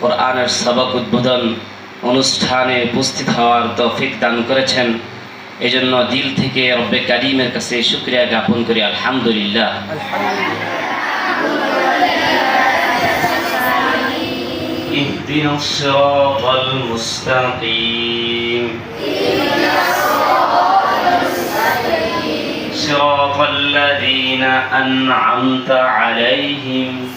কোরআনের সবক উদ্বোধন অনুষ্ঠানে উপস্থিত হওয়ার তৌফিক দান করেছেন এজন্য দিল থেকে রব্বে কারিমের কাছে শুক্রিয়া জ্ঞাপন করি আলহামদুলিল্লাহ اهدنا الصراط المستقيم صراط الذين أنعمت عليهم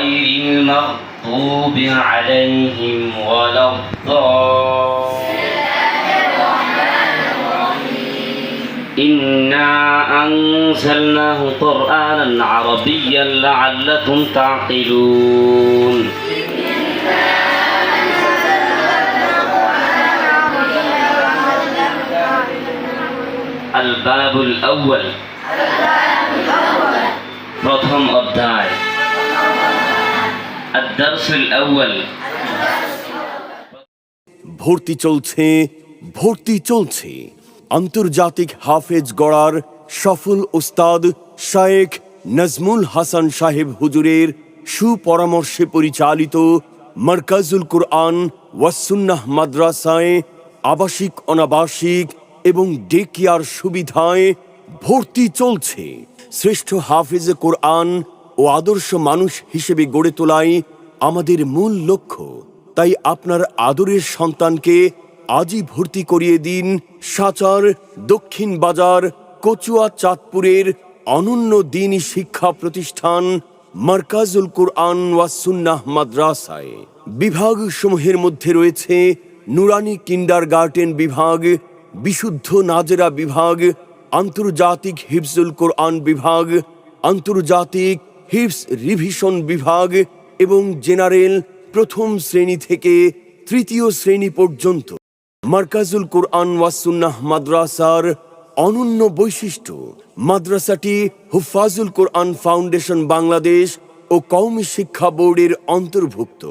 غير المغضوب عليهم ولا الضالين إنا أنزلناه قرآنا عربيا لعلكم تعقلون الباب الأول প্রথম অধ্যায় الدرس الأول ভর্তি চলছে ভর্তি চলছে। আন্তর্জাতিক হাফেজ গড়ার সফল ওস্তাদ শায়েখ নজমুল হাসান সাহেব হুজুরের সুপরামর্শে পরিচালিত মার্কাজুল কুরআন ওয়াসুন্নাহ মাদ্রাসায় আবাসিক, অনাবাসিক এবং ডে কেয়ার সুবিধায় ভর্তি চলছে। শ্রেষ্ঠ হাফেজ কোরআন ও আদর্শ মানুষ হিসেবে গড়ে তোলাই আমাদের মূল লক্ষ্য। তাই আপনার আদরের সন্তানকে আজই ভর্তি করিয়ে দিন সাচার দক্ষিণ বাজার কচুয়া চাঁদপুরের অনন্য দিন শিক্ষা প্রতিষ্ঠান মার্কাজুল কুরআন ওয়াসুন্নাহ মাদ্রাসায়। বিভাগ সমূহের মধ্যে রয়েছে নুরানি কিন্ডার গার্ডেন বিভাগ, বিশুদ্ধ নাজেরা বিভাগ, আন্তর্জাতিক হিফজুল কোরআন বিভাগ, আন্তর্জাতিক হিফস রিভিশন বিভাগ এবং জেনারেল প্রথম শ্রেণি থেকে তৃতীয় শ্রেণি পর্যন্ত। মার্কাজুল কোরআন ওয়াসুন্নাহ মাদ্রাসার অনন্য বৈশিষ্ট্য, মাদ্রাসাটি হুফাজুল কোরআন ফাউন্ডেশন বাংলাদেশ ও কওমি শিক্ষা বোর্ডের অন্তর্ভুক্ত।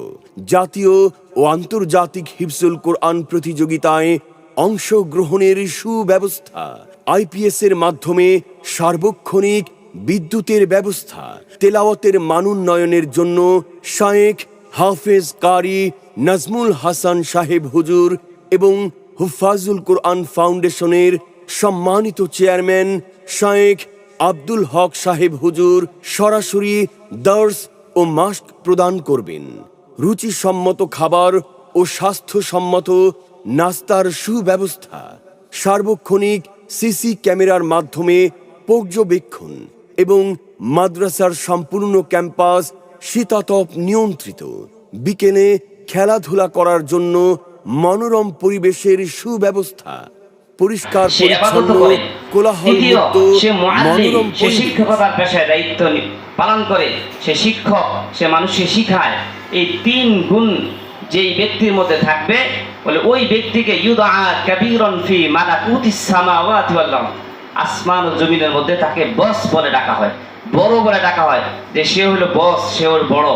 জাতীয় ও আন্তর্জাতিক হিফজুল কোরআন প্রতিযোগিতায় অংশগ্রহণের সুব্যবস্থা আইপিএস এর মাধ্যমে সার্বক্ষণিক বিদ্যুতের ব্যবস্থা, তেলাওয়াতের মানোন্নয়নের জন্য শায়েখ হাফেজ কারি নাজমুল হাসান সাহেব হুজুর এবং হুফাজুল কোরআন ফাউন্ডেশনের সম্মানিত চেয়ারম্যান শায়েখ আব্দুল হক সাহেব হুজুর সরাসরি দর্স ও মাস্ক প্রদান করবেন। রুচিসম্মত খাবার ও স্বাস্থ্যসম্মত নাস্তার সুব্যবস্থা, সার্বক্ষণিক সিসি ক্যামেরার মাধ্যমে পর্যবেক্ষণ এবং মাদ্রাসার সম্পূর্ণ ক্যাম্পাস শীতাতপ নিয়ন্ত্রিত। বিকেলে খেলাধুলা করার জন্য মনোরম পরিবেশের সুব্যবস্থা। পরিষ্কার পরিচ্ছন্ন করে। কোলাহল মুক্ত মনোরম সে শিক্ষকতার পেশায় দায়িত্ব পালন করে। সে শিক্ষক সে মানুষকে শিখায়। এই তিন গুণ যেই ব্যক্তির মধ্যে থাকবে বলে ওই ব্যক্তিকে ইউদা কাবীরন ফি মালাকুতিস সামাওয়াতি ওয়াল আরদ। আসমান ও জমিনের মধ্যে তাকে বস বলে ডাকা হয়। বড় বলে ডাকা হয় যে সে হলো বস, সে হলো বড়।